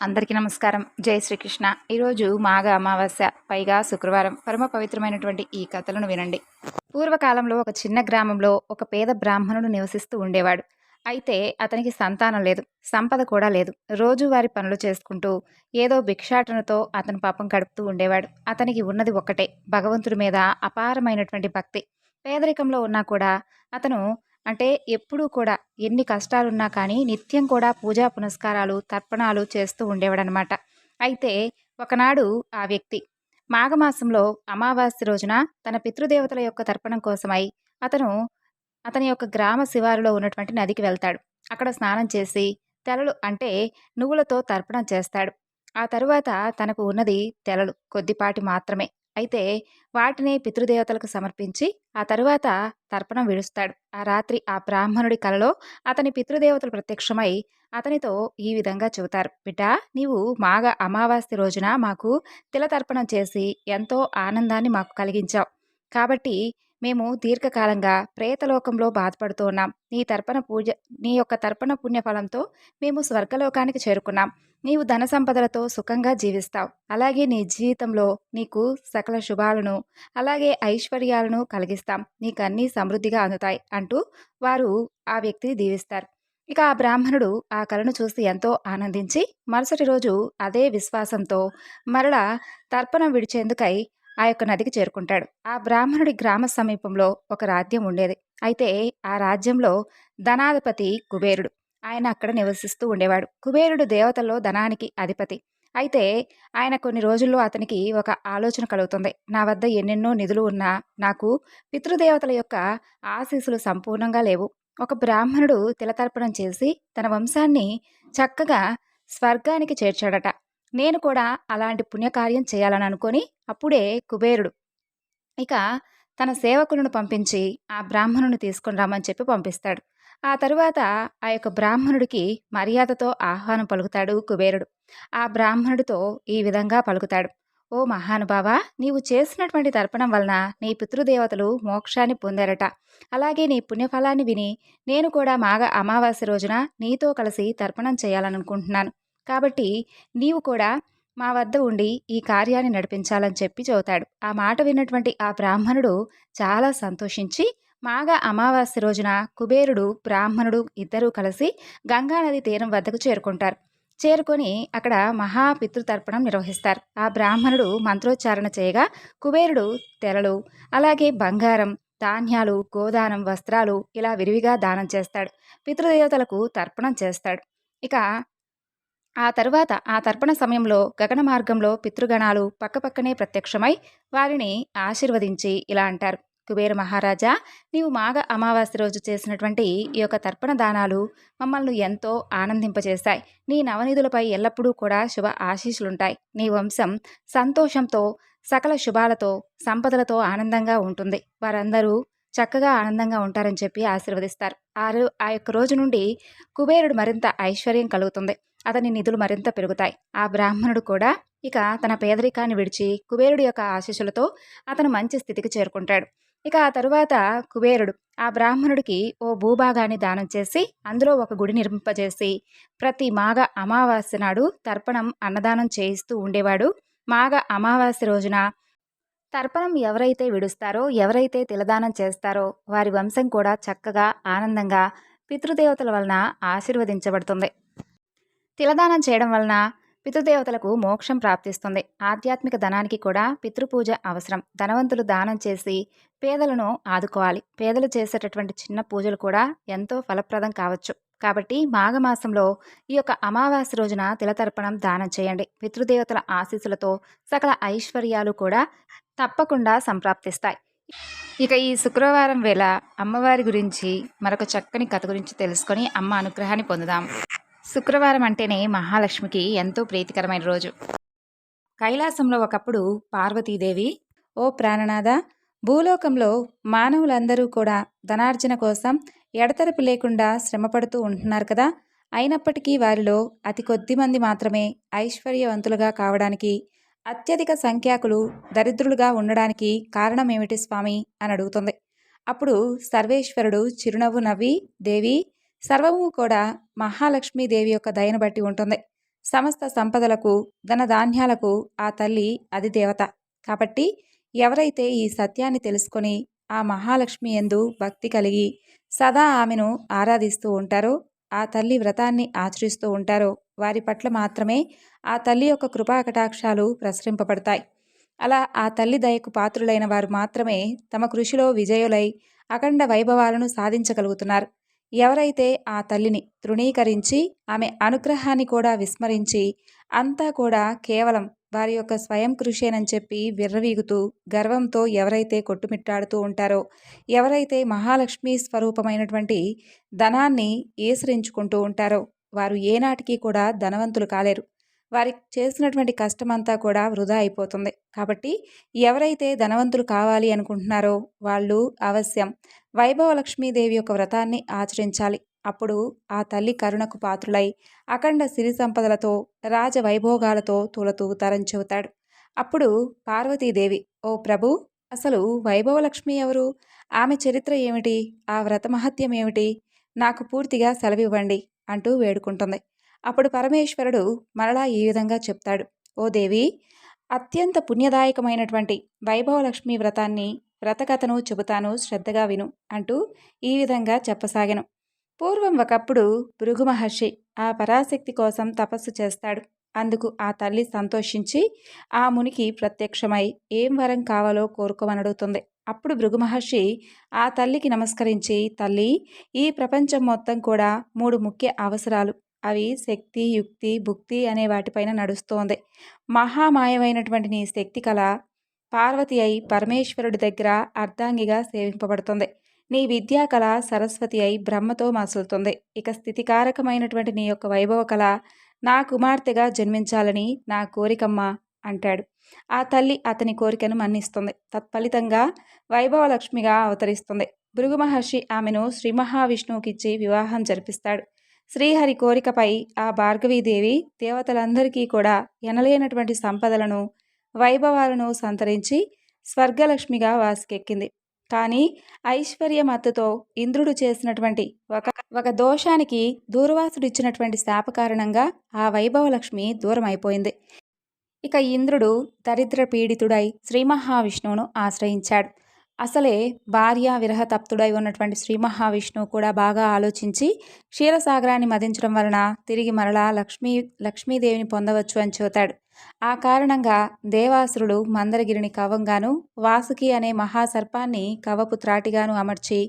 అందరికీ నమస్కారం. జై శ్రీకృష్ణ. ఈరోజు మాఘ అమావాస్య పైగా శుక్రవారం పరమ పవిత్రమైనటువంటి ఈ కథలను వినండి. పూర్వకాలంలో ఒక చిన్న గ్రామంలో ఒక పేద బ్రాహ్మణుడు నివసిస్తూ ఉండేవాడు. అయితే అతనికి సంతానం లేదు సంపద కూడా లేదు. రోజువారి పనులు చేసుకుంటూ ఏదో భిక్షాటనతో అతను పాపం గడుపుతూ ఉండేవాడు. అతనికి ఉన్నది ఒక్కటే భగవంతుడి మీద అపారమైనటువంటి భక్తి. పేదరికంలో ఉన్నా కూడా అతను అంటే ఎప్పుడూ కూడా ఎన్ని కష్టాలున్నా కానీ నిత్యం కూడా పూజా పునస్కారాలు తర్పణాలు చేస్తూ ఉండేవాడనమాట అయితే ఒకనాడు ఆ వ్యక్తి మాఘమాసంలో అమావాస్య రోజున తన పితృదేవతల యొక్క తర్పణం కోసమై అతను అతని యొక్క గ్రామ శివారులో ఉన్నటువంటి నదికి వెళ్తాడు. అక్కడ స్నానం చేసి తెలలు అంటే నువ్వులతో తర్పణం చేస్తాడు. ఆ తరువాత తనకు ఉన్నది తెలలు కొద్దిపాటి మాత్రమే. అయితే వాటిని పితృదేవతలకు సమర్పించి ఆ తరువాత తర్పణం విడుస్తాడు. ఆ రాత్రి ఆ బ్రాహ్మణుడి కలలో అతని పితృదేవతలు ప్రత్యక్షమై అతనితో ఈ విధంగా చెబుతారు. బిడ్డ నీవు మాఘ అమావాస్య రోజున మాకు తిలతర్పణం చేసి ఎంతో ఆనందాన్ని మాకు కలిగించావు. కాబట్టి మేము దీర్ఘకాలంగా ప్రేతలోకంలో బాధపడుతూ ఉన్నాం. నీ తర్పణ పూజ నీ యొక్క తర్పణ పుణ్యఫలంతో మేము స్వర్గలోకానికి చేరుకున్నాం. నీవు ధన సంపదలతో సుఖంగా జీవిస్తావు. అలాగే నీ జీవితంలో నీకు సకల శుభాలను అలాగే ఐశ్వర్యాలను కలిగిస్తాం. నీకు అన్నీ సమృద్ధిగా అందుతాయి అంటూ వారు ఆ వ్యక్తిని దీవిస్తారు. ఇక ఆ బ్రాహ్మణుడు ఆ కళను చూసి ఎంతో ఆనందించి మరుసటి రోజు అదే విశ్వాసంతో మరలా తర్పణం విడిచేందుకై ఆ యొక్క నదికి చేరుకుంటాడు. ఆ బ్రాహ్మణుడి గ్రామ సమీపంలో ఒక రాజ్యం ఉండేది. అయితే ఆ రాజ్యంలో ధనాధిపతి కుబేరుడు. ఆయన అక్కడ నివసిస్తూ ఉండేవాడు. కుబేరుడు దేవతల్లో ధనానికి అధిపతి. అయితే ఆయన కొన్ని రోజుల్లో అతనికి ఒక ఆలోచన కలుగుతుంది. నా వద్ద ఎన్నెన్నో నిధులు ఉన్నా నాకు పితృదేవతల యొక్క ఆశీస్సులు సంపూర్ణంగా లేవు. ఒక బ్రాహ్మణుడు తిలతర్పణం చేసి తన వంశాన్ని చక్కగా స్వర్గానికి చేర్చాడట. నేను కూడా అలాంటి పుణ్యకార్యం చేయాలని అనుకొని అప్పుడే కుబేరుడు. ఇక తన సేవకులను పంపించి ఆ బ్రాహ్మణుని తీసుకుని రమ్మని చెప్పి పంపిస్తాడు. ఆ తరువాత ఆ యొక్క బ్రాహ్మణుడికి మర్యాదతో ఆహ్వానం పలుకుతాడు కుబేరుడు. ఆ బ్రాహ్మణుడితో ఈ విధంగా పలుకుతాడు. ఓ మహానుభావ నీవు చేసినటువంటి తర్పణం వలన నీ పితృదేవతలు మోక్షాన్ని పొందారట. అలాగే నీ పుణ్యఫలాన్ని విని నేను కూడా మాఘ అమావాస్య రోజున నీతో కలిసి తర్పణం చేయాలనుకుంటున్నాను. కాబట్టి నీవు కూడా మా వద్ద ఉండి ఈ కార్యాన్ని నడిపించాలని చెప్పి చెబుతాడు. ఆ మాట విన్నటువంటి ఆ బ్రాహ్మణుడు చాలా సంతోషించి మాఘ అమావాస్య రోజున కుబేరుడు బ్రాహ్మణుడు ఇద్దరూ కలిసి గంగానది తీరం వద్దకు చేరుకుంటారు. చేరుకొని అక్కడ మహాపితృతర్పణం నిర్వహిస్తారు. ఆ బ్రాహ్మణుడు మంత్రోచ్చారణ చేయగా కుబేరుడు తెరలు అలాగే బంగారం ధాన్యాలు గోదానం వస్త్రాలు ఇలా విరివిగా దానం చేస్తాడు. పితృదేవతలకు తర్పణం చేస్తాడు. ఇక ఆ తరువాత ఆ తర్పణ సమయంలో గగన మార్గంలో పితృగణాలు పక్కపక్కనే ప్రత్యక్షమై వారిని ఆశీర్వదించి ఇలా అంటారు. కుబేర మహారాజా నీవు మాఘ అమావాస్య రోజు చేసినటువంటి ఈ యొక్క తర్పణ దానాలు మమ్మల్ని ఎంతో ఆనందింపజేస్తాయి నీ నవనిధులపై ఎల్లప్పుడూ కూడా శుభ ఆశీస్సులుంటాయి. నీ వంశం సంతోషంతో సకల శుభాలతో సంపదలతో ఆనందంగా ఉంటుంది. వారందరూ చక్కగా ఆనందంగా ఉంటారని చెప్పి ఆశీర్వదిస్తారు. ఆరు ఆ యొక్క రోజు నుండి కుబేరుడు మరింత ఐశ్వర్యం కలుగుతుంది. అతని నిధులు మరింత పెరుగుతాయి. ఆ బ్రాహ్మణుడు కూడా ఇక తన పేదరికాన్ని విడిచి కుబేరుడి యొక్క ఆశీస్సులతో అతను మంచి స్థితికి చేరుకుంటాడు. ఇక ఆ తరువాత కుబేరుడు ఆ బ్రాహ్మణుడికి ఓ భూభాగాన్ని దానం చేసి అందులో ఒక గుడి నిర్మింపజేసి ప్రతి మాగ అమావాస్య నాడు తర్పణం అన్నదానం చేయిస్తూ ఉండేవాడు. మాఘ అమావాస్య రోజున తర్పణం ఎవరైతే విడుస్తారో ఎవరైతే తిలదానం చేస్తారో వారి వంశం కూడా చక్కగా ఆనందంగా పితృదేవతల వలన ఆశీర్వదించబడుతుంది. తిలదానం చేయడం వలన పితృదేవతలకు మోక్షం ప్రాప్తిస్తుంది. ఆధ్యాత్మిక ధనానికి కూడా పితృపూజ అవసరం. ధనవంతులు దానం చేసి పేదలను ఆదుకోవాలి. పేదలు చేసేటటువంటి చిన్న పూజలు కూడా ఎంతో ఫలప్రదం కావచ్చు. కాబట్టి మాఘమాసంలో ఈ యొక్క అమావాస్య రోజున తిలతర్పణం దానం చేయండి. పితృదేవతల ఆశీస్సులతో సకల ఐశ్వర్యాలు కూడా తప్పకుండా సంప్రాప్తిస్తాయి. ఇక ఈ శుక్రవారం వేళ అమ్మవారి గురించి మరొక చక్కని కథ గురించి తెలుసుకొని అమ్మ అనుగ్రహాన్ని పొందుదాం. శుక్రవారం అంటేనే మహాలక్ష్మికి ఎంతో ప్రీతికరమైన రోజు. కైలాసంలో ఒకప్పుడు పార్వతీదేవి ఓ ప్రాణనాథ భూలోకంలో మానవులందరూ కూడా ధనార్జన కోసం ఎడతెరపు లేకుండా శ్రమపడుతూ ఉంటున్నారు కదా. అయినప్పటికీ వారిలో అతి కొద్ది మంది మాత్రమే ఐశ్వర్యవంతులుగా కావడానికి అత్యధిక సంఖ్యాకులు దరిద్రులుగా ఉండడానికి కారణం ఏమిటి స్వామి అని అడుగుతుంది. అప్పుడు సర్వేశ్వరుడు చిరునవ్వు నవ్వి దేవి సర్వము కూడా మహాలక్ష్మీదేవి యొక్క దయను బట్టి ఉంటుంది. సమస్త సంపదలకు ధనధాన్యాలకు ఆ తల్లి అది దేవత. కాబట్టి ఎవరైతే ఈ సత్యాన్ని తెలుసుకొని ఆ మహాలక్ష్మి ఎందు భక్తి కలిగి సదా ఆమెను ఆరాధిస్తూ ఉంటారో ఆ తల్లి వ్రతాన్ని ఆచరిస్తూ ఉంటారో వారి పట్ల మాత్రమే ఆ తల్లి యొక్క కృపా కటాక్షాలు ప్రసరింపబడతాయి. అలా ఆ తల్లి దయకు పాత్రులైన వారు మాత్రమే తమ కృషిలో విజయులై అఖండ వైభవాలను సాధించగలుగుతున్నారు. ఎవరైతే ఆ తల్లిని తృణీకరించి ఆమె అనుగ్రహాన్ని కూడా విస్మరించి అంతా కూడా కేవలం వారి యొక్క స్వయం కృషేనని చెప్పి విర్రవీగుతూ గర్వంతో ఎవరైతే కొట్టుమిట్టాడుతూ ఉంటారో ఎవరైతే మహాలక్ష్మి స్వరూపమైనటువంటి ధనాన్ని ఈసరించుకుంటూ ఉంటారో వారు ఏనాటికి కూడా ధనవంతులు కాలేరు. వారి చేసినటువంటి కష్టమంతా కూడా వృధా అయిపోతుంది. కాబట్టి ఎవరైతే ధనవంతులు కావాలి అనుకుంటున్నారో వాళ్ళు అవశ్యం వైభవ లక్ష్మీదేవి యొక్క వ్రతాన్ని ఆచరించాలి. అప్పుడు ఆ తల్లి కరుణకు పాత్రులై అఖండ సిరి సంపదలతో రాజ వైభోగాలతో తూలతూగుతారని చెబుతాడు అప్పుడు పార్వతీదేవి ఓ ప్రభు అసలు వైభవలక్ష్మి ఎవరు? ఆమె చరిత్ర ఏమిటి? ఆ వ్రత మహత్యం ఏమిటి? నాకు పూర్తిగా సెలవివ్వండి అంటూ వేడుకుంటుంది. అప్పుడు పరమేశ్వరుడు మరలా ఈ విధంగా చెప్తాడు. ఓ దేవి అత్యంత పుణ్యదాయకమైనటువంటి వైభవలక్ష్మి వ్రతాన్ని వ్రతకథను చెబుతాను శ్రద్ధగా విను అంటూ ఈ విధంగా చెప్పసాగాను. పూర్వం ఒకప్పుడు భృగు మహర్షి ఆ పరాశక్తి కోసం తపస్సు చేస్తాడు. అందుకు ఆ తల్లి సంతోషించి ఆ మునికి ప్రత్యక్షమై ఏం వరం కావాలో కోరుకోమనడుగుతుంది. అప్పుడు భృగు మహర్షి ఆ తల్లికి నమస్కరించి తల్లి ఈ ప్రపంచం మొత్తం కూడా మూడు ముఖ్య అవసరాలు. అవి శక్తి యుక్తి భుక్తి అనే వాటిపైన నడుస్తోంది. మహామాయమైనటువంటి నీ శక్తి కళ పార్వతి అయి పరమేశ్వరుడి దగ్గర అర్ధాంగిగా సేవింపబడుతుంది. నీ విద్యా కళ సరస్వతి అయి బ్రహ్మతో మసులుతుంది. ఇక స్థితికారకమైనటువంటి నీ యొక్క వైభవ కళ నా కుమార్తెగా జన్మించాలని నా కోరికమ్మ అంటాడు. ఆ తల్లి అతని కోరికను మన్నిస్తుంది. తత్ఫలితంగా వైభవలక్ష్మిగా అవతరిస్తుంది. భృగు మహర్షి ఆమెను శ్రీ మహావిష్ణువుకిచ్చి వివాహం జరిపిస్తాడు. శ్రీహరి కోరికపై ఆ భార్గవీదేవి దేవతలందరికీ కూడా ఎనలేనటువంటి సంపదలను వైభవాలను సంతరించి స్వర్గలక్ష్మిగా వాసుకెక్కింది. కానీ ఐశ్వర్య మత్తుతో ఇంద్రుడు చేసినటువంటి ఒక ఒక దోషానికి దూరవాసుడిచ్చినటువంటి శాప కారణంగా ఆ వైభవలక్ష్మి దూరం అయిపోయింది ఇక ఇంద్రుడు దరిద్ర పీడితుడై శ్రీ మహావిష్ణువును ఆశ్రయించాడు. అసలే భార్య విరహ తప్తుడై ఉన్నటువంటి శ్రీ మహావిష్ణువు కూడా బాగా ఆలోచించి క్షీరసాగరాన్ని మదించడం వలన తిరిగి మరలా లక్ష్మీ లక్ష్మీదేవిని పొందవచ్చు అని చెబుతాడు ఆ కారణంగా దేవాసురుడు మందరగిరిని కవంగాను వాసుకి అనే మహాసర్పాన్ని కవపు త్రాటిగాను అమర్చి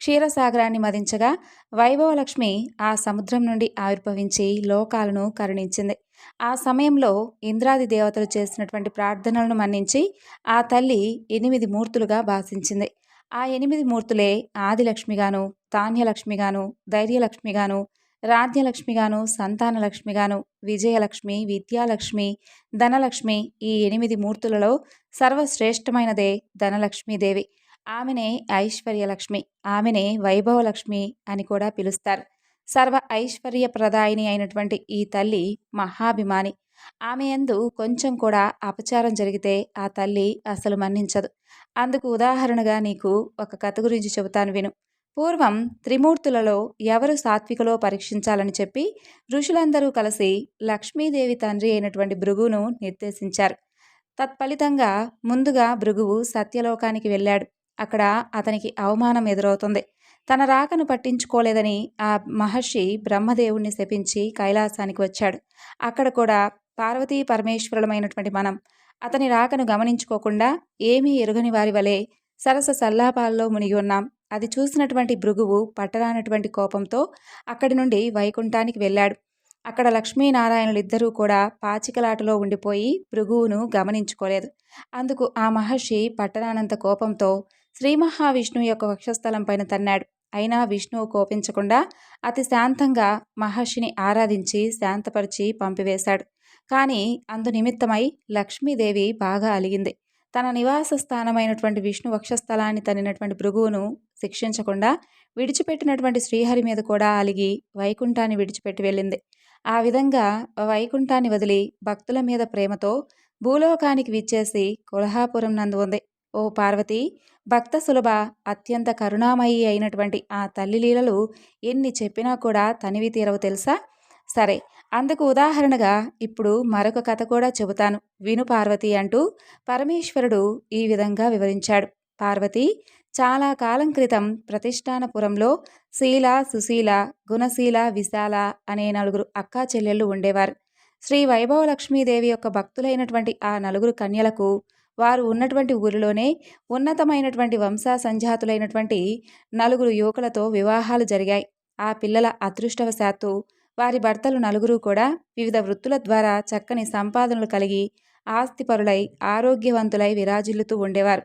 క్షీరసాగరాన్ని మదించగా వైభవలక్ష్మి ఆ సముద్రం నుండి ఆవిర్భవించి లోకాలను కరుణించింది. ఆ సమయంలో ఇంద్రాది దేవతలు చేసినటువంటి ప్రార్థనలను మన్నించి ఆ తల్లి ఎనిమిది మూర్తులుగా భాషించింది. ఆ ఎనిమిది మూర్తులే ఆదిలక్ష్మిగాను ధాన్యలక్ష్మిగాను ధైర్యలక్ష్మిగాను రాజ్యలక్ష్మిగాను సంతానలక్ష్మిగాను విజయలక్ష్మి విద్యాలక్ష్మి ధనలక్ష్మి ఈ ఎనిమిది మూర్తులలో సర్వశ్రేష్టమైనదే ధనలక్ష్మీదేవి ఆమెనే ఐశ్వర్యలక్ష్మి ఆమెనే వైభవలక్ష్మి అని కూడా పిలుస్తారు. సర్వ ఐశ్వర్యప్రదాయిని అయినటువంటి ఈ తల్లి మహాభిమాని. ఆమె ఎందు కొంచెం కూడా అపచారం జరిగితే ఆ తల్లి అసలు మన్నించదు. అందుకు ఉదాహరణగా నీకు ఒక కథ గురించి చెబుతాను విను. పూర్వం త్రిమూర్తులలో ఎవరు సాత్వికులో పరీక్షించాలని చెప్పి ఋషులందరూ కలిసి లక్ష్మీదేవి తండ్రి అయినటువంటి భృగువును నిర్దేశించారు. తత్ఫలితంగా ముందుగా భృగువు సత్యలోకానికి వెళ్ళాడు. అక్కడ అతనికి అవమానం ఎదురవుతుంది. తన రాకను పట్టించుకోలేదని ఆ మహర్షి బ్రహ్మదేవుణ్ణి శపించి కైలాసానికి వచ్చాడు. అక్కడ కూడా పార్వతీ పరమేశ్వరులమైనటువంటి మనం. అతని రాకను గమనించుకోకుండా ఏమీ ఎరుగని వారి వలె సరస సల్లాపాల్లో మునిగి ఉన్నాం. అది చూసినటువంటి భృగువు పట్టరానటువంటి కోపంతో అక్కడి నుండి వైకుంఠానికి వెళ్ళాడు. అక్కడ లక్ష్మీనారాయణులిద్దరూ కూడా పాచికలాటలో ఉండిపోయి భృగువును గమనించుకోలేదు. అందుకు ఆ మహర్షి పట్టరానంత కోపంతో శ్రీ మహావిష్ణువు యొక్క వక్షస్థలం పైన తన్నాడు. అయినా విష్ణువు కోపించకుండా అతి శాంతంగా మహర్షిని ఆరాధించి శాంతపరిచి పంపివేశాడు. కానీ అందు నిమిత్తమై లక్ష్మీదేవి బాగా అలిగింది. తన నివాస స్థానమైనటువంటి విష్ణు వక్షస్థలాన్ని తనినటువంటి భృగువును శిక్షించకుండా విడిచిపెట్టినటువంటి శ్రీహరి మీద కూడా అలిగి వైకుంఠాన్ని విడిచిపెట్టి వెళ్ళింది. ఆ విధంగా వైకుంఠాన్ని వదిలి భక్తుల మీద ప్రేమతో భూలోకానికి విచ్చేసి కొల్హాపురం నందు ఉంది. ఓ పార్వతి భక్త సులభ అత్యంత కరుణామయి అయినటువంటి ఆ తల్లి లీలలు ఎన్ని చెప్పినా కూడా తనివి తీరవు తెలుసా? సరే అందుకు ఉదాహరణగా ఇప్పుడు మరొక కథ కూడా చెబుతాను. విను పార్వతి అంటూ పరమేశ్వరుడు ఈ విధంగా వివరించాడు. పార్వతి చాలా కాలం క్రితం ప్రతిష్టానపురంలో శీల సుశీల గుణశీల విశాల అనే నలుగురు అక్కా చెల్లెళ్ళు ఉండేవారు. శ్రీ వైభవ లక్ష్మీదేవి యొక్క భక్తులైనటువంటి ఆ నలుగురు కన్యలకు వారు ఉన్నటువంటి ఊరిలోనే ఉన్నతమైనటువంటి వంశా సంజాతులైనటువంటి నలుగురు యువకులతో వివాహాలు జరిగాయి. ఆ పిల్లల అదృష్టవశాత్తు వారి భర్తలు నలుగురు కూడా వివిధ వృత్తుల ద్వారా చక్కని సంపాదనలు కలిగి ఆస్తిపరులై ఆరోగ్యవంతులై విరాజిల్లుతూ ఉండేవారు.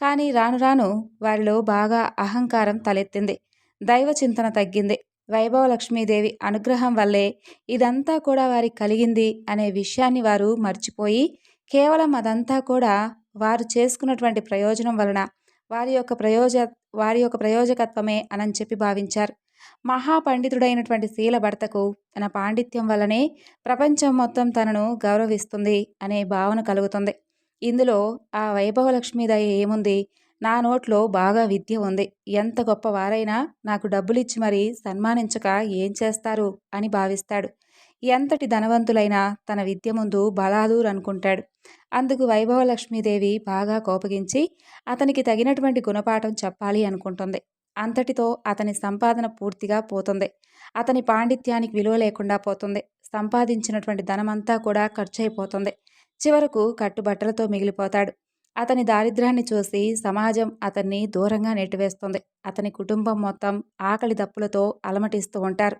కానీ రాను రాను వారిలో బాగా అహంకారం తలెత్తింది. దైవ చింతన తగ్గింది. వైభవ లక్ష్మీదేవి అనుగ్రహం వల్లే ఇదంతా కూడా వారికి కలిగింది అనే విషయాన్ని వారు మర్చిపోయి కేవలం అదంతా కూడా వారు చేసుకున్నటువంటి ప్రయోజనం వలన వారి యొక్క ప్రయోజ వారి యొక్క ప్రయోజకత్వమే అని చెప్పి భావించారు. మహాపండితుడైనటువంటి శీల భర్తకు తన పాండిత్యం వల్లనే ప్రపంచం మొత్తం తనను గౌరవిస్తుంది అనే భావన కలుగుతుంది. ఇందులో ఆ వైభవ లక్ష్మీదయ ఏముంది? నా నోట్లో బాగా విద్య ఉంది. ఎంత గొప్ప వారైనా నాకు డబ్బులిచ్చి మరీ సన్మానించక ఏం చేస్తారు? అని భావిస్తాడు. ఎంతటి ధనవంతులైనా తన విద్య ముందు బలాదూర్ అనుకుంటాడు. అందుకు వైభవలక్ష్మీదేవి బాగా కోపగించి అతనికి తగినటువంటి గుణపాఠం చెప్పాలి అనుకుంటుంది. అంతటితో అతని సంపాదన పూర్తిగా పోతుంది. అతని పాండిత్యానికి విలువ లేకుండా పోతుంది. సంపాదించినటువంటి ధనమంతా కూడా ఖర్చు అయిపోతుంది చివరకు కట్టుబట్టలతో మిగిలిపోతాడు. అతని దారిద్ర్యాన్ని చూసి సమాజం అతన్ని దూరంగా నెట్టివేస్తుంది. అతని కుటుంబం మొత్తం ఆకలి దప్పులతో అలమటిస్తూ ఉంటారు.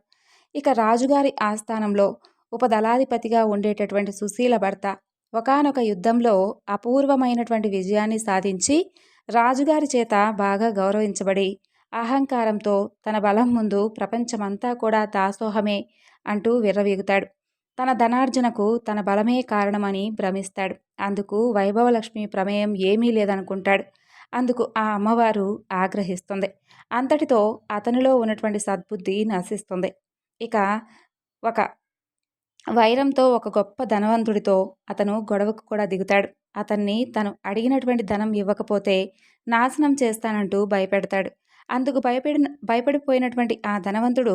ఇక రాజుగారి ఆస్థానంలో ఉపదళాధిపతిగా ఉండేటటువంటి సుశీల భర్త ఒకనొక యుద్ధంలో అపూర్వమైనటువంటి విజయాన్ని సాధించి రాజుగారి చేత బాగా గౌరవించబడి అహంకారంతో తన బలం ముందు ప్రపంచమంతా కూడా దాసోహమే అంటూ విర్రవీగుతాడు. తన ధనార్జనకు తన బలమే కారణమని భ్రమిస్తాడు. అందుకు వైభవలక్ష్మి ప్రమేయం ఏమీ లేదనుకుంటాడు. అందుకు ఆ అమ్మవారు ఆగ్రహిస్తుంది. అంతటితో అతనిలో ఉన్నటువంటి సద్బుద్ధి నశిస్తుంది. ఇక ఒక వైరంతో ఒక గొప్ప ధనవంతుడితో అతను గొడవకు కూడా దిగుతాడు. అతన్ని తను అడిగినటువంటి ధనం ఇవ్వకపోతే నాశనం చేస్తానంటూ భయపెడతాడు. అందుకు భయపడి భయపడిపోయినటువంటి ఆ ధనవంతుడు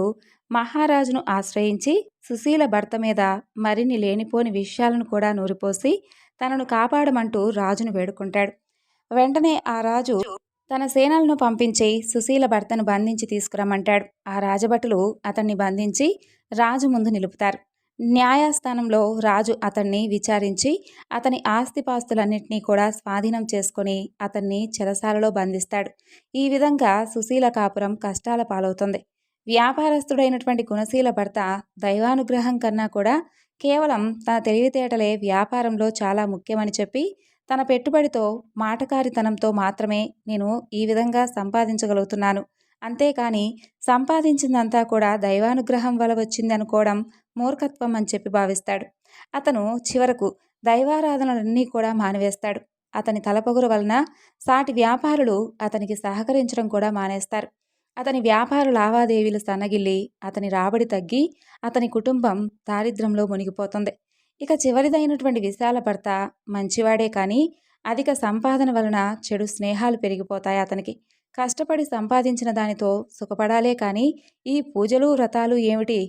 మహారాజును ఆశ్రయించి సుశీల భర్త మీద మరిన్ని లేనిపోని విషయాలను కూడా నూరిపోసి తనను కాపాడమంటూ రాజును వేడుకుంటాడు. వెంటనే ఆ రాజు తన సేనలను పంపించి సుశీల భర్తను బంధించి తీసుకురమ్మంటాడు. ఆ రాజభటులు అతన్ని బంధించి రాజు ముందు నిలుపుతారు. న్యాయస్థానంలో రాజు అతన్ని విచారించి అతని ఆస్తిపాస్తులన్నింటినీ కూడా స్వాధీనం చేసుకొని అతన్ని చెరసాలలో బంధిస్తాడు. ఈ విధంగా సుశీల కాపురం కష్టాల పాలవుతుంది. వ్యాపారస్తుడైనటువంటి గుణశీల భర్త దైవానుగ్రహం కన్నా కూడా కేవలం తన తెలివితేటలే వ్యాపారంలో చాలా ముఖ్యమని చెప్పి తన పెట్టుబడితో మాటకారితనంతో మాత్రమే నేను ఈ విధంగా సంపాదించగలుగుతున్నాను. అంతేకాని సంపాదించిందంతా కూడా దైవానుగ్రహం వల్ల వచ్చింది అనుకోవడం మూర్ఖత్వం అని చెప్పి భావిస్తాడు. అతను చివరకు దైవారాధనలన్నీ కూడా మానివేస్తాడు. అతని తలపొగురు వలన సాటి వ్యాపారులు అతనికి సహకరించడం కూడా మానేస్తారు. అతని వ్యాపార లావాదేవీలు సన్నగిల్లి అతని రాబడి తగ్గి అతని కుటుంబం దారిద్రంలో మునిగిపోతుంది. ఇక చివరిదైనటువంటి విశాల భర్త మంచివాడే కానీ అధిక సంపాదన వలన చెడు స్నేహాలు పెరిగిపోతాయి అతనికి. కష్టపడి సంపాదించిన దానితో సుఖపడాలే కానీ ఈ పూజలు వ్రతాలు ఏమిటి?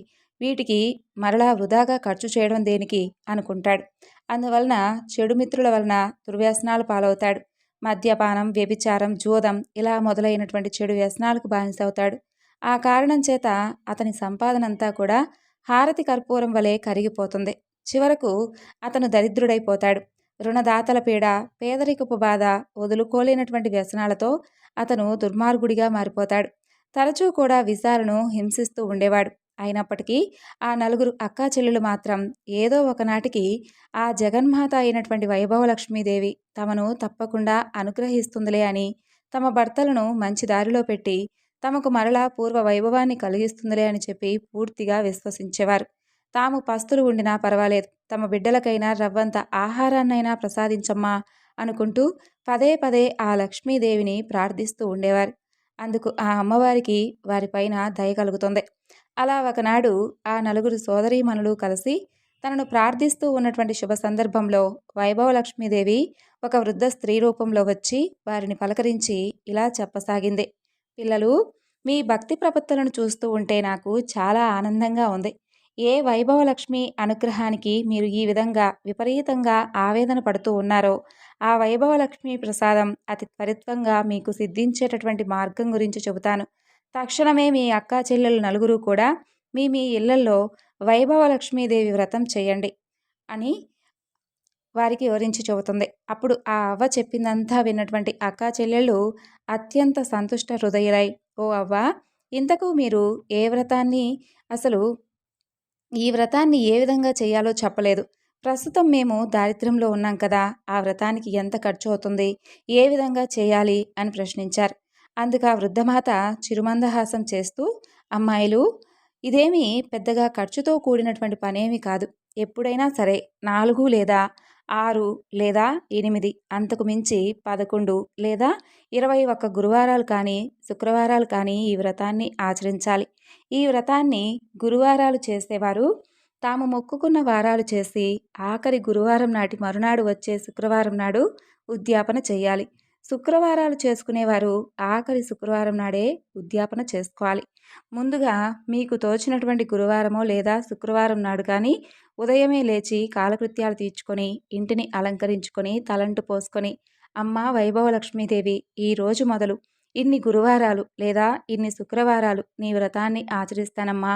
వీటికి మరలా వృధాగా ఖర్చు చేయడం దేనికి? అనుకుంటాడు. అందువలన చెడు మిత్రుల వలన దుర్వ్యసనాలు పాలవుతాడు. మద్యపానం వ్యభిచారం జూదం ఇలా మొదలైనటువంటి చెడు వ్యసనాలకు బానిసవుతాడు. ఆ కారణం చేత అతని సంపాదన అంతా కూడా హారతి కర్పూరం వలె కరిగిపోతుంది. చివరకు అతను దరిద్రుడైపోతాడు. రుణదాతల పీడ పేదరికపు బాధ వదులుకోలేనటువంటి వ్యసనాలతో అతను దుర్మార్గుడిగా మారిపోతాడు. తరచూ కూడా విశాలను హింసిస్తూ ఉండేవాడు. అయినప్పటికీ ఆ నలుగురు అక్కా చెల్లెలు మాత్రం ఏదో ఒకనాటికి ఆ జగన్మాత అయినటువంటి వైభవ లక్ష్మీదేవి తమను తప్పకుండా అనుగ్రహిస్తుందిలే అని తమ భర్తలను మంచి దారిలో పెట్టి తమకు మరలా పూర్వ వైభవాన్ని కలిగిస్తుందిలే అని చెప్పి పూర్తిగా విశ్వసించేవారు. తాము పస్తులు ఉండినా పర్వాలేదు. తమ బిడ్డలకైనా రవ్వంత ఆహారాన్నైనా ప్రసాదించమ్మా అనుకుంటూ పదే పదే ఆ లక్ష్మీదేవిని ప్రార్థిస్తూ ఉండేవారు. అందుకు ఆ అమ్మవారికి వారిపైన దయ కలుగుతుంది. అలా ఒకనాడు ఆ నలుగురు సోదరీమణులు కలిసి తనను ప్రార్థిస్తూ ఉన్నటువంటి శుభ సందర్భంలో వైభవలక్ష్మీదేవి ఒక వృద్ధ స్త్రీ రూపంలో వచ్చి వారిని పలకరించి ఇలా చెప్పసాగింది. పిల్లలు మీ భక్తి ప్రపత్తులను చూస్తూ ఉంటే నాకు చాలా ఆనందంగా ఉంది. ఏ వైభవలక్ష్మి అనుగ్రహానికి మీరు ఈ విధంగా విపరీతంగా ఆవేదన పడుతూ ఉన్నారో ఆ వైభవలక్ష్మి ప్రసాదం అతి త్వరిత్వంగా మీకు సిద్ధించేటటువంటి మార్గం గురించి చెబుతాను. తక్షణమే మీ అక్కా చెల్లెలు నలుగురు కూడా మీ మీ వైభవ వైభవలక్ష్మీదేవి వ్రతం చేయండి అని వారికి వివరించి చెబుతుంది. అప్పుడు ఆ అవ్వ చెప్పిందంతా విన్నటువంటి అక్కా చెల్లెళ్ళు అత్యంత సంతుష్ట హృదయులై ఓ అవ్వ ఇంతకు మీరు ఏ వ్రతాన్ని అసలు ఈ వ్రతాన్ని ఏ విధంగా చేయాలో చెప్పలేదు. ప్రస్తుతం మేము దారిద్ర్యంలో ఉన్నాం కదా ఆ వ్రతానికి ఎంత ఖర్చు అవుతుంది? ఏ విధంగా చేయాలి? అని ప్రశ్నించారు. అందుకు ఆ వృద్ధమాత చిరుమందహాసం చేస్తూ అమ్మాయిలు ఇదేమీ పెద్దగా ఖర్చుతో కూడినటువంటి పనేమి కాదు. ఎప్పుడైనా సరే నాలుగు లేదా ఆరు లేదా ఎనిమిది అంతకు మించి పదకొండు లేదా ఇరవై ఒక్క గురువారాలు కానీ శుక్రవారాలు కానీ ఈ వ్రతాన్ని ఆచరించాలి. ఈ వ్రతాన్ని గురువారాలు చేసేవారు తాము మొక్కుకున్న వారాలు చేసి ఆఖరి గురువారం నాటి మరునాడు వచ్చే శుక్రవారం నాడు ఉద్యాపన చేయాలి. శుక్రవారాలు చేసుకునేవారు. ఆఖరి శుక్రవారం నాడే ఉద్యాపన చేసుకోవాలి. ముందుగా మీకు తోచినటువంటి గురువారమో లేదా శుక్రవారం నాడు కానీ ఉదయమే లేచి కాలకృత్యాలు తీర్చుకొని ఇంటిని అలంకరించుకొని తలంటు పోసుకొని అమ్మ వైభవలక్ష్మీదేవి ఈ రోజు మొదలు. ఇన్ని గురువారాలు లేదా ఇన్ని శుక్రవారాలు నీ వ్రతాన్ని ఆచరిస్తానమ్మా.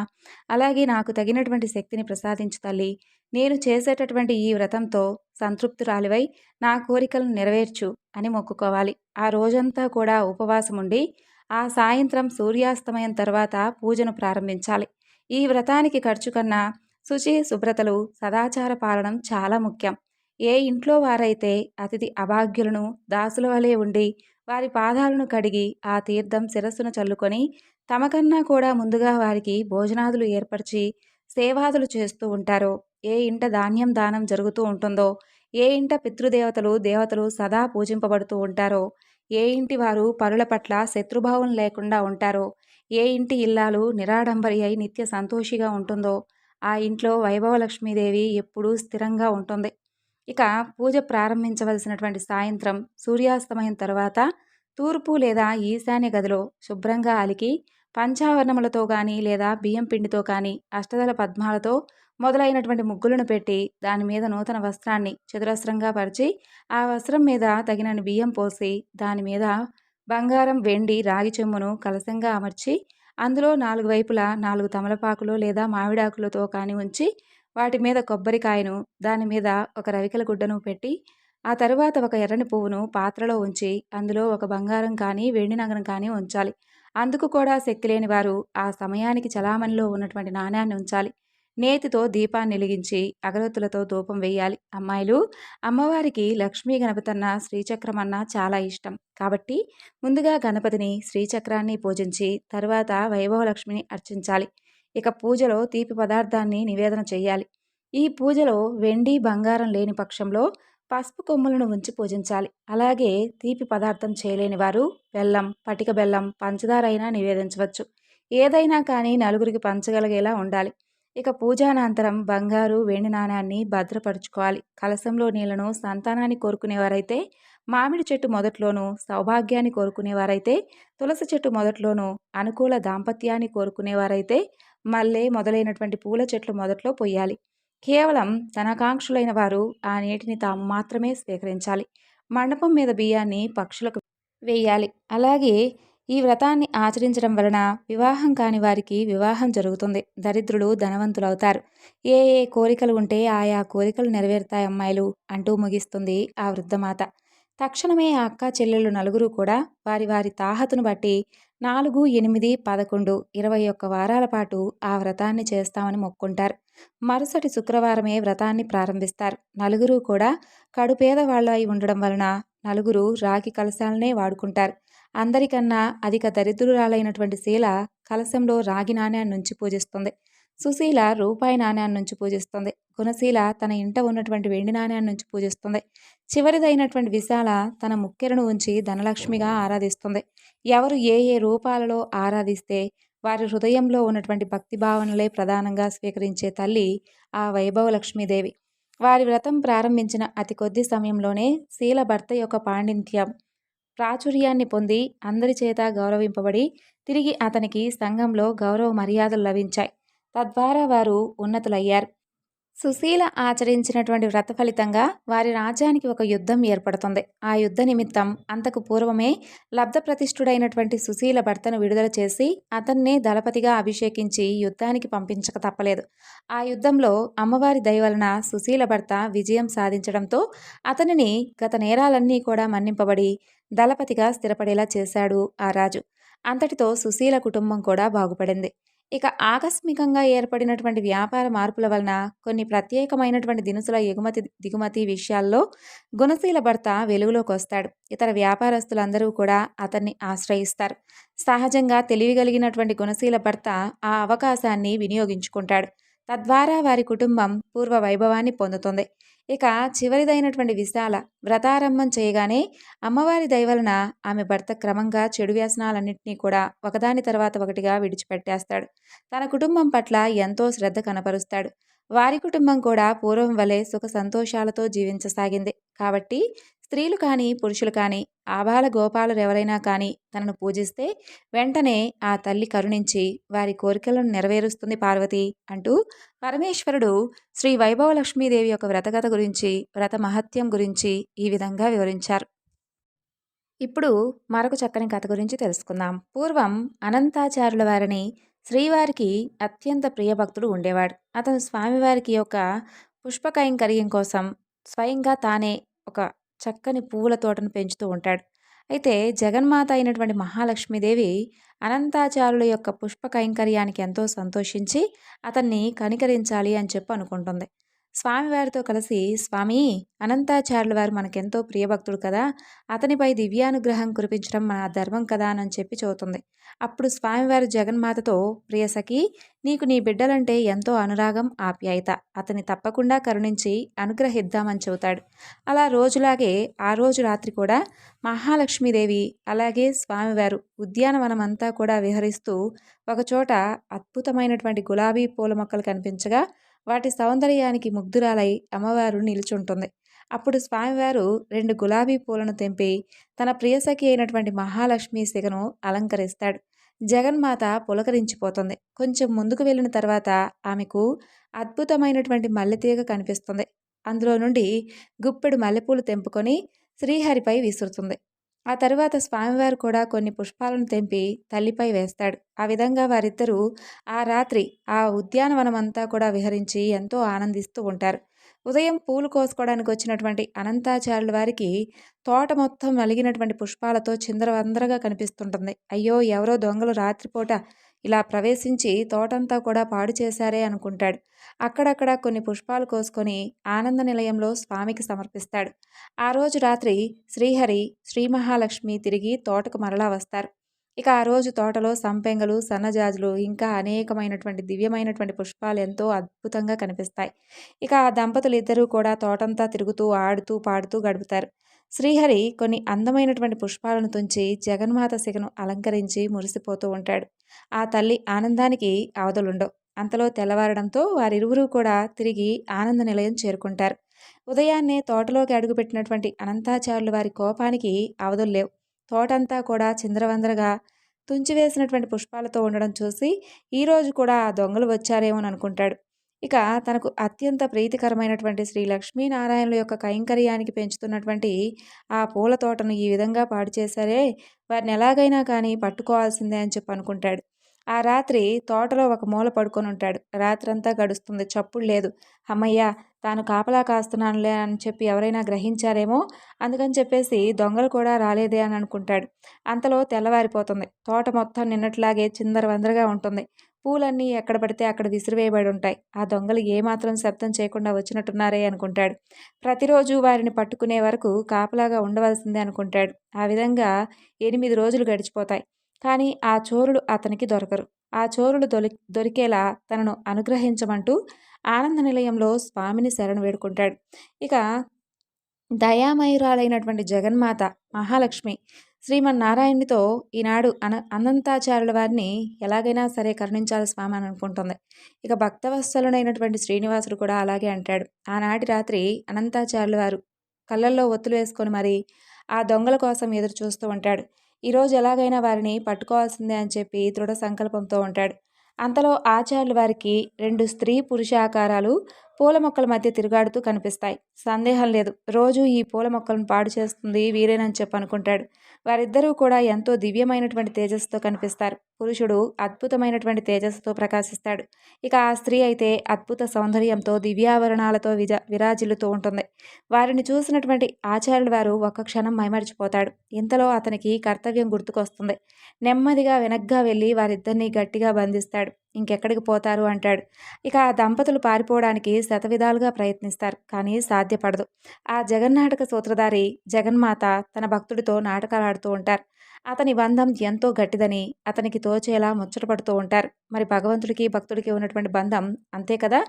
అలాగే నాకు తగినటువంటి శక్తిని ప్రసాదించు తల్లి. నేను చేసేటటువంటి ఈ వ్రతంతో సంతృప్తురాలివై నా కోరికలను నెరవేర్చు అని మొక్కుకోవాలి. ఆ రోజంతా కూడా ఉపవాసం ఉండి ఆ సాయంత్రం సూర్యాస్తమయం తర్వాత పూజను ప్రారంభించాలి. ఈ వ్రతానికి ఖర్చు కన్నా శుచి శుభ్రతలు సదాచార పాలనం చాలా ముఖ్యం. ఏ ఇంట్లో వారైతే అతిథి అభాగ్యులను దాసుల వలె ఉండి వారి పాదాలను కడిగి ఆ తీర్థం శిరస్సును చల్లుకొని తమకన్నా కూడా ముందుగా వారికి భోజనాదులు ఏర్పరిచి సేవాదులు చేస్తూ ఉంటారో ఏ ఇంట ధాన్యం దానం జరుగుతూ ఉంటుందో ఏ ఇంట పితృదేవతలు దేవతలు సదా పూజింపబడుతూ ఉంటారో ఏ ఇంటి వారు పరుల పట్ల శత్రుభావం లేకుండా ఉంటారో ఏ ఇంటి ఇల్లాలు నిరాడంబరి అయి నిత్య సంతోషిగా ఉంటుందో ఆ ఇంట్లో వైభవలక్ష్మీదేవి ఎప్పుడూ స్థిరంగా ఉంటుంది. ఇక పూజ ప్రారంభించవలసినటువంటి సాయంత్రం సూర్యాస్తమయం తర్వాత తూర్పు లేదా ఈశాన్య గదిలో శుభ్రంగా అలికి పంచావరణములతో కానీ లేదా బియ్యం పిండితో కానీ అష్టదల పద్మాలతో మొదలైనటువంటి ముగ్గులను పెట్టి దాని మీద నూతన వస్త్రాన్ని చతురస్రంగా పరిచి ఆ వస్త్రం మీద తగినన్ని బియ్యం పోసి దాని మీద బంగారం వెండి రాగి చెమ్మును కలసంగా అమర్చి అందులో నాలుగు వైపులా నాలుగు తమలపాకులు లేదా మామిడాకులతో కాని ఉంచి వాటి మీద కొబ్బరికాయను దాని మీద ఒక రవికల గుడ్డను పెట్టి ఆ తరువాత ఒక ఎర్రని పువ్వును పాత్రలో ఉంచి అందులో ఒక బంగారం కానీ వెండి నగరం కానీ ఉంచాలి. అందుకు కూడా శక్తి లేని వారు ఆ సమయానికి చలామణిలో ఉన్నటువంటి నాణ్యాన్ని ఉంచాలి. నేతితో దీపాన్ని వెలిగించి అగరత్తులతో ధూపం వేయాలి. అమ్మాయిలు అమ్మవారికి లక్ష్మీ గణపతన్న శ్రీచక్రమన్న చాలా ఇష్టం. కాబట్టి ముందుగా గణపతిని శ్రీచక్రాన్ని పూజించి తర్వాత వైభవలక్ష్మిని అర్చించాలి. ఇక పూజలో తీపి పదార్థాన్ని నివేదన చేయాలి. ఈ పూజలో వెండి బంగారం లేని పక్షంలో పసుపు కొమ్ములను ఉంచి పూజించాలి. అలాగే తీపి పదార్థం చేయలేని వారు బెల్లం పటిక బెల్లం పంచదార అయినా నివేదించవచ్చు. ఏదైనా కానీ నలుగురికి పంచగలిగేలా ఉండాలి. ఇక పూజానంతరం బంగారు వెండి నాణాన్ని భద్రపరుచుకోవాలి. కలశంలో నీళ్ళను సంతానాన్ని కోరుకునేవారైతే మామిడి చెట్టు మొదట్లోనూ సౌభాగ్యాన్ని కోరుకునేవారైతే తులసి చెట్టు మొదట్లోనూ అనుకూల దాంపత్యాన్ని కోరుకునేవారైతే మల్లె మొదలైనటువంటి పూల చెట్లు మొదట్లో పొయ్యాలి కేవలం ధనాకాంక్షులైన వారు ఆ నీటిని తాము మాత్రమే స్వీకరించాలి. మండపం మీద బియ్యాన్ని పక్షులకు వేయాలి. అలాగే ఈ వ్రతాన్ని ఆచరించడం వలన వివాహం కాని వారికి వివాహం జరుగుతుంది. దరిద్రులు ధనవంతులవుతారు. ఏ ఏ కోరికలు ఉంటే ఆయా కోరికలు నెరవేరుతాయి అమ్మాయిలు అంటూ ముగిస్తుంది ఆ వృద్ధమాత. తక్షణమే ఆ అక్క చెల్లెళ్ళు నలుగురు కూడా వారి వారి తాహతును బట్టి నాలుగు ఎనిమిది పదకొండు ఇరవై ఒక్క వారాల పాటు ఆ వ్రతాన్ని చేస్తామని మొక్కుంటారు. మరుసటి శుక్రవారమే వ్రతాన్ని ప్రారంభిస్తారు. నలుగురు కూడా కడుపేదవాళ్ళు అయి ఉండడం వలన నలుగురు రాగి కలశాలనే వాడుకుంటారు. అందరికన్నా అధిక దరిద్రురాలైనటువంటి శీల కలశంలో రాగి నాణ్యాన్ని నుంచి పూజిస్తుంది. సుశీల రూపాయి నాణ్యాన్ని నుంచి పూజిస్తుంది. గుణశీల తన ఇంట ఉన్నటువంటి వెండి నాణ్యాన్ని నుంచి పూజిస్తుంది. చివరిదైనటువంటి విశాల తన ముక్కెరను ఉంచి ధనలక్ష్మిగా ఆరాధిస్తుంది. ఎవరు ఏ ఏ రూపాలలో ఆరాధిస్తే వారి హృదయంలో ఉన్నటువంటి భక్తి భావనలే ప్రధానంగా స్వీకరించే తల్లి ఆ వైభవ లక్ష్మీదేవి వారి వ్రతం ప్రారంభించిన అతి కొద్ది సమయంలోనే శీల భర్త యొక్క పాండిత్యం ప్రాచుర్యాన్ని పొంది అందరి చేత గౌరవింపబడి తిరిగి అతనికి సంఘంలో గౌరవ మర్యాదలు లభించాయి. తద్వారా వారు ఉన్నతులయ్యారు. సుశీల ఆచరించినటువంటి వ్రత ఫలితంగా వారి రాజ్యానికి ఒక యుద్ధం ఏర్పడుతుంది. ఆ యుద్ధ నిమిత్తం అంతకు పూర్వమే లబ్ధప్రతిష్ఠుడైనటువంటి సుశీల భర్తను విడుదల చేసి అతన్నే దళపతిగా అభిషేకించి యుద్ధానికి పంపించక తప్పలేదు. ఆ యుద్ధంలో అమ్మవారి దయ వలన సుశీల భర్త విజయం సాధించడంతో అతనిని గత నేరాలన్నీ కూడా మన్నింపబడి దళపతిగా స్థిరపడేలా చేశాడు ఆ రాజు. అంతటితో సుశీల కుటుంబం కూడా బాగుపడింది. ఇక ఆకస్మికంగా ఏర్పడినటువంటి వ్యాపార మార్పుల వలన కొన్ని ప్రత్యేకమైనటువంటి దినుసుల ఎగుమతి దిగుమతి విషయాల్లో గుణశీల భర్త వెలుగులోకి వస్తాడు. ఇతర వ్యాపారస్తులందరూ కూడా అతన్ని ఆశ్రయిస్తారు. సహజంగా తెలివిగలిగినటువంటి గుణశీల భర్త ఆ అవకాశాన్ని వినియోగించుకుంటాడు. తద్వారా వారి కుటుంబం పూర్వ వైభవాన్ని పొందుతుంది. ఇక చివరిదైనటువంటి విశాల వ్రతారంభం చేయగానే అమ్మవారి దయవలన ఆమె భర్త క్రమంగా చెడు వ్యసనాలన్నింటినీ కూడా ఒకదాని తర్వాత ఒకటిగా విడిచిపెట్టేస్తాడు. తన కుటుంబం పట్ల ఎంతో శ్రద్ధ కనపరుస్తాడు. వారి కుటుంబం కూడా పూర్వం వలె సుఖ సంతోషాలతో జీవించసాగింది. కాబట్టి స్త్రీలు కానీ పురుషులు కానీ ఆబాల గోపాలు ఎవరైనా కానీ తనను పూజిస్తే వెంటనే ఆ తల్లి కరుణించి వారి కోరికలను నెరవేరుస్తుంది పార్వతి అంటూ పరమేశ్వరుడు శ్రీ వైభవ లక్ష్మీదేవి యొక్క వ్రతగత గురించి వ్రత మహత్యం గురించి ఈ విధంగా వివరించారు. ఇప్పుడు మరొక చక్కని కథ గురించి తెలుసుకుందాం. పూర్వం అనంతాచారుల వారిని శ్రీవారికి అత్యంత ప్రియభక్తుడు ఉండేవాడు. అతను స్వామివారికి యొక్క పుష్పకైంకర్యం కోసం స్వయంగా తానే ఒక చక్కని పువ్వుల తోటను పెంచుతూ ఉంటాడు. అయితే జగన్మాత అయినటువంటి మహాలక్ష్మీదేవి అనంతాచారుల యొక్క పుష్ప కైంకర్యానికి ఎంతో సంతోషించి అతన్ని కనికరించాలి అని చెప్పి అనుకుంటుంది. స్వామివారితో కలిసి స్వామి అనంతాచార్యుల వారు మనకెంతో ప్రియభక్తుడు కదా అతనిపై దివ్యానుగ్రహం కురిపించడం మన ధర్మం కదా అని చెప్పి చదువుతుంది అప్పుడు స్వామివారి జగన్మాతతో ప్రియసఖి నీకు నీ బిడ్డలంటే ఎంతో అనురాగం ఆప్యాయత. అతని తప్పకుండా కరుణించి అనుగ్రహిద్దామని చెబుతాడు. అలా రోజులాగే ఆ రోజు రాత్రి కూడా మహాలక్ష్మీదేవి అలాగే స్వామివారు ఉద్యానవనం అంతా కూడా విహరిస్తూ ఒకచోట అద్భుతమైనటువంటి గులాబీ పూల మొక్కలు కనిపించగా వాటి సౌందర్యానికి ముగ్ధురాలై అమ్మవారు నిలుచుంటుంది. అప్పుడు స్వామివారు రెండు గులాబీ పూలను తెంపి తన ప్రియసఖి అయినటువంటి మహాలక్ష్మి సిగను అలంకరిస్తాడు. జగన్మాత పులకరించిపోతుంది. కొంచెం ముందుకు వెళ్ళిన తర్వాత ఆమెకు అద్భుతమైనటువంటి మల్లెతీగ కనిపిస్తుంది. అందులో నుండి గుప్పెడు మల్లెపూలు తెంపుకొని శ్రీహరిపై విసురుతుంది. ఆ తరువాత స్వామివారు కూడా కొన్ని పుష్పాలను తెంపి తల్లిపై వేస్తాడు. ఆ విధంగా వారిద్దరూ ఆ రాత్రి ఆ ఉద్యానవనం అంతా కూడా విహరించి ఎంతో ఆనందిస్తూ ఉంటారు. ఉదయం పూలు కోసుకోవడానికి వచ్చినటువంటి అనంతాచార్యుల వారికి తోట మొత్తం నలిగినటువంటి పుష్పాలతో చిందరవందరగా కనిపిస్తుంటుంది. అయ్యో ఎవరో దొంగలు రాత్రిపూట ఇలా ప్రవేశించి తోటంతా కూడా పాడు చేశారే అనుకుంటాడు. అక్కడక్కడ కొన్ని పుష్పాలు కోసుకొని ఆనంద నిలయంలో స్వామికి సమర్పిస్తాడు. ఆ రోజు రాత్రి శ్రీహరి శ్రీ మహాలక్ష్మి తిరిగి తోటకు మరలా వస్తారు. ఇక ఆ రోజు తోటలో సంపెంగలు సన్నజాజులు ఇంకా అనేకమైనటువంటి దివ్యమైనటువంటి పుష్పాలు ఎంతో అద్భుతంగా కనిపిస్తాయి. ఇక ఆ దంపతులు ఇద్దరూ కూడా తోటంతా తిరుగుతూ ఆడుతూ పాడుతూ గడుపుతారు. శ్రీహరి కొన్ని అందమైనటువంటి పుష్పాలను తుంచి జగన్మాత శిఖను అలంకరించి మురిసిపోతూ ఉంటాడు. ఆ తల్లి ఆనందానికి అవధులుండవు. అంతలో తెల్లవారడంతో వారిరువురు కూడా తిరిగి ఆనంద నిలయం చేరుకుంటారు. ఉదయాన్నే తోటలోకి అడుగుపెట్టినటువంటి అనంతాచారులు వారి కోపానికి అవధుల్లేవు. తోటంతా కూడా చిందరవందరగా తుంచివేసినటువంటి పుష్పాలతో ఉండడం చూసి ఈరోజు కూడా ఆ దొంగలు వచ్చారేమో అనుకుంటాడు ఇక తనకు అత్యంత ప్రీతికరమైనటువంటి శ్రీ లక్ష్మీనారాయణుల యొక్క కైంకర్యానికి పెంచుతున్నటువంటి ఆ పూల తోటను ఈ విధంగా పాడు చేశారే? వారిని ఎలాగైనా కానీ పట్టుకోవాల్సిందే అని చెప్పి అనుకుంటాడు. ఆ రాత్రి తోటలో ఒక మూల పడుకొని ఉంటాడు. రాత్రంతా గడుస్తుంది. చప్పుడు లేదు. అమ్మయ్య తాను కాపలా కాస్తున్నానులే అని చెప్పి ఎవరైనా గ్రహించారేమో? అందుకని చెప్పేసి దొంగలు కూడా రాలేదే అని అనుకుంటాడు. అంతలో తెల్లవారిపోతుంది. తోట మొత్తం నిన్నట్లాగే చిందరవందరగా ఉంటుంది. పూలన్నీ ఎక్కడ పడితే అక్కడ విసిరివేయబడి ఉంటాయి. ఆ దొంగలు ఏమాత్రం శబ్దం చేయకుండా వచ్చినట్టున్నారే అనుకుంటాడు. ప్రతిరోజు వారిని పట్టుకునే వరకు కాపలాగా ఉండవలసిందే అనుకుంటాడు. ఆ విధంగా ఎనిమిది రోజులు గడిచిపోతాయి. కానీ ఆ చోరులు అతనికి దొరకరు. ఆ చోరులు దొరి దొరికేలా తనను అనుగ్రహించమంటూ ఆనంద నిలయంలో స్వామిని శరణు వేడుకుంటాడు. ఇక దయామయురాలైనటువంటి జగన్మాత మహాలక్ష్మి శ్రీమన్నారాయణుడితో ఈనాడు అన అనంతాచార్యుల వారిని ఎలాగైనా సరే కరుణించాలి స్వామి అని అనుకుంటుంది. ఇక భక్తవత్సలునైనటువంటి శ్రీనివాసుడు కూడా అలాగే అంటాడు. ఆనాటి రాత్రి అనంతాచార్యుల వారు కళ్ళల్లో ఒత్తులు వేసుకొని మరి ఆ దొంగల కోసం ఎదురు చూస్తూ ఉంటాడు. ఈరోజు ఎలాగైనా వారిని పట్టుకోవాల్సిందే అని చెప్పి దృఢ సంకల్పంతో ఉంటాడు. అంతలో ఆచార్యుల వారికి రెండు స్త్రీ పురుష ఆకారాలు పూల మొక్కల మధ్య తిరుగాడుతూ కనిపిస్తాయి. సందేహం లేదు. రోజు ఈ పూల మొక్కలను పాడు చేస్తుంది వీరేనని చెప్పి అనుకుంటాడు. వారిద్దరూ కూడా ఎంతో దివ్యమైనటువంటి తేజస్సుతో కనిపిస్తారు. పురుషుడు అద్భుతమైనటువంటి తేజస్సుతో ప్రకాశిస్తాడు. ఇక ఆ స్త్రీ అయితే అద్భుత సౌందర్యంతో దివ్యాభరణాలతో విజ విరాజిల్లుతూ ఉంటుంది. వారిని చూసినటువంటి ఆచార్యుల వారు ఒక్క క్షణం మైమరిచిపోతాడు. ఇంతలో అతనికి కర్తవ్యం గుర్తుకొస్తుంది. నెమ్మదిగా వెనగ్గా వెళ్ళి వారిద్దరినీ గట్టిగా బంధిస్తాడు. ఇంకెక్కడికి పోతారు అంటాడు. ఇక ఆ దంపతులు పారిపోవడానికి శతవిధాలుగా ప్రయత్నిస్తారు కానీ సాధ్యపడదు. ఆ జగన్నాటక సూత్రధారి జగన్మాత తన భక్తుడితో నాటకాలు ఆడుతూ ఉంటారు. అతని బంధం ఎంతో గట్టిదని అతనికి తోచేలా ముచ్చటపడుతూ ఉంటారు. మరి భగవంతుడికి భక్తుడికి ఉన్నటువంటి బంధం అంతే కదా?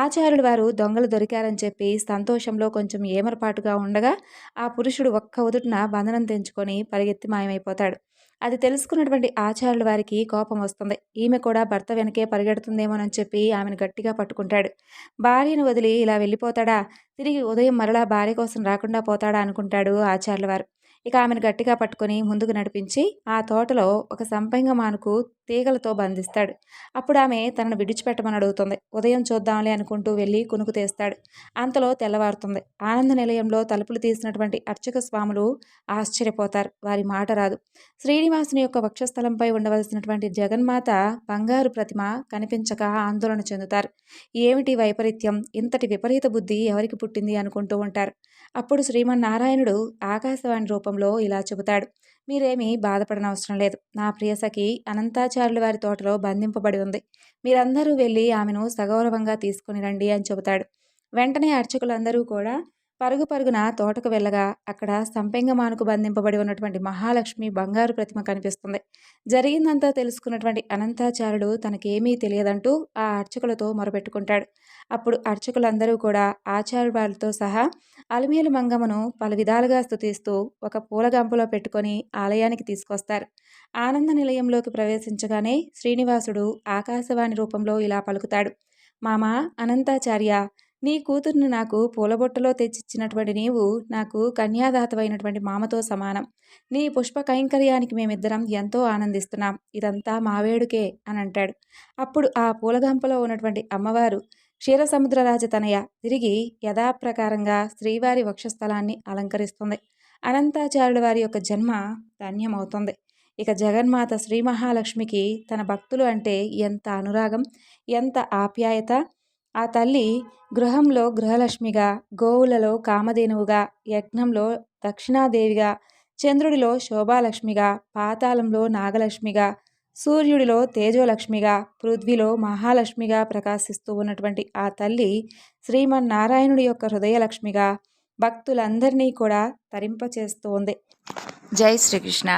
ఆచార్యుడు వారు దొంగలు దొరికారని చెప్పి సంతోషంలో కొంచెం ఏమరపాటుగా ఉండగా ఆ పురుషుడు ఒక్క ఉదుటిన బంధనం తెంచుకొని పరిగెత్తి మాయమైపోతాడు. అది తెలుసుకున్నటువంటి ఆచార్యుల వారికి కోపం వస్తుంది. ఈమె కూడా భర్త వెనకే పరిగెడుతుందేమోనని చెప్పి ఆమెను గట్టిగా పట్టుకుంటాడు. భార్యను వదిలి ఇలా వెళ్ళిపోతాడా? తిరిగి ఉదయం మరలా భార్య కోసం రాకుండా పోతాడా? అనుకుంటాడు ఆచార్యుల వారు. ఇక ఆమెను గట్టిగా పట్టుకొని ముందుకు నడిపించి ఆ తోటలో ఒక సంపంగ మానుకు తీగలతో బంధిస్తాడు. అప్పుడు ఆమె తనను విడిచిపెట్టమని అడుగుతుంది. ఉదయం చూద్దాంలే అనుకుంటూ వెళ్ళి కునుకు తీస్తాడు. అంతలో తెల్లవారుతుంది. ఆనంద నిలయంలో తలుపులు తీసినటువంటి అర్చక స్వాములు ఆశ్చర్యపోతారు. వారి మాట రాదు. శ్రీనివాసుని యొక్క వక్షస్థలంపై ఉండవలసినటువంటి జగన్మాత బంగారు ప్రతిమ కనిపించక ఆందోళన చెందుతారు. ఏమిటి వైపరీత్యం? ఇంతటి విపరీత బుద్ధి ఎవరికి పుట్టింది? అనుకుంటూ ఉంటారు. అప్పుడు శ్రీమన్నారాయణుడు ఆకాశవాణి రూపంలో ఇలా చెబుతాడు. మీరేమీ బాధపడనవసరం లేదు. నా ప్రియసఖి అనంతాచార్యుల వారి తోటలో బంధింపబడి ఉంది. మీరందరూ వెళ్ళి ఆమెను సగౌరవంగా తీసుకుని రండి అని చెబుతాడు. వెంటనే అర్చకులందరూ కూడా పరుగు పరుగున తోటకు వెళ్ళగా అక్కడ సంపెంగమానుకు బంధింపబడి ఉన్నటువంటి మహాలక్ష్మి బంగారు ప్రతిమ కనిపిస్తుంది. జరిగిందంతా తెలుసుకున్నటువంటి అనంతాచార్యుడు తనకేమీ తెలియదంటూ ఆ అర్చకులతో మొరపెట్టుకుంటాడు. అప్పుడు అర్చకులందరూ కూడా ఆచార్య వారితో సహా అలిమేలు మంగమ్మను పలు విధాలుగా స్థుతిస్తూ ఒక పూలగంపలో పెట్టుకొని ఆలయానికి తీసుకొస్తారు. ఆనంద నిలయంలోకి ప్రవేశించగానే శ్రీనివాసుడు ఆకాశవాణి రూపంలో ఇలా పలుకుతాడు. మామ అనంతాచార్య నీ కూతుర్ని నాకు పూలబొట్టలో తెచ్చిచ్చినటువంటి నీవు నాకు కన్యాదాతమైనటువంటి మామతో సమానం. నీ పుష్ప కైంకర్యానికి మేమిద్దరం ఎంతో ఆనందిస్తున్నాం. ఇదంతా మావేడుకే అని అంటాడు. అప్పుడు ఆ పూలగంపలో ఉన్నటువంటి అమ్మవారు క్షీరసముద్రరాజ తనయ తిరిగి యథాప్రకారంగా శ్రీవారి వక్షస్థలాన్ని అలంకరిస్తుంది. అనంతాచార్యుల వారి యొక్క జన్మ ధన్యమవుతుంది. ఇక జగన్మాత శ్రీ మహాలక్ష్మికి తన భక్తులు అంటే ఎంత అనురాగం ఎంత ఆప్యాయత ఆ తల్లి గృహంలో గృహలక్ష్మిగా గోవులలో కామధేనువుగా యజ్ఞంలో దక్షిణాదేవిగా చంద్రుడిలో శోభాలక్ష్మిగా పాతాళంలో నాగలక్ష్మిగా సూర్యుడిలో తేజోలక్ష్మిగా పృథ్వీలో మహాలక్ష్మిగా ప్రకాశిస్తూ ఉన్నటువంటి ఆ తల్లి శ్రీమన్నారాయణుడి యొక్క హృదయలక్ష్మిగా భక్తులందరినీ కూడా తరింపచేస్తూ ఉంది జై శ్రీకృష్ణ.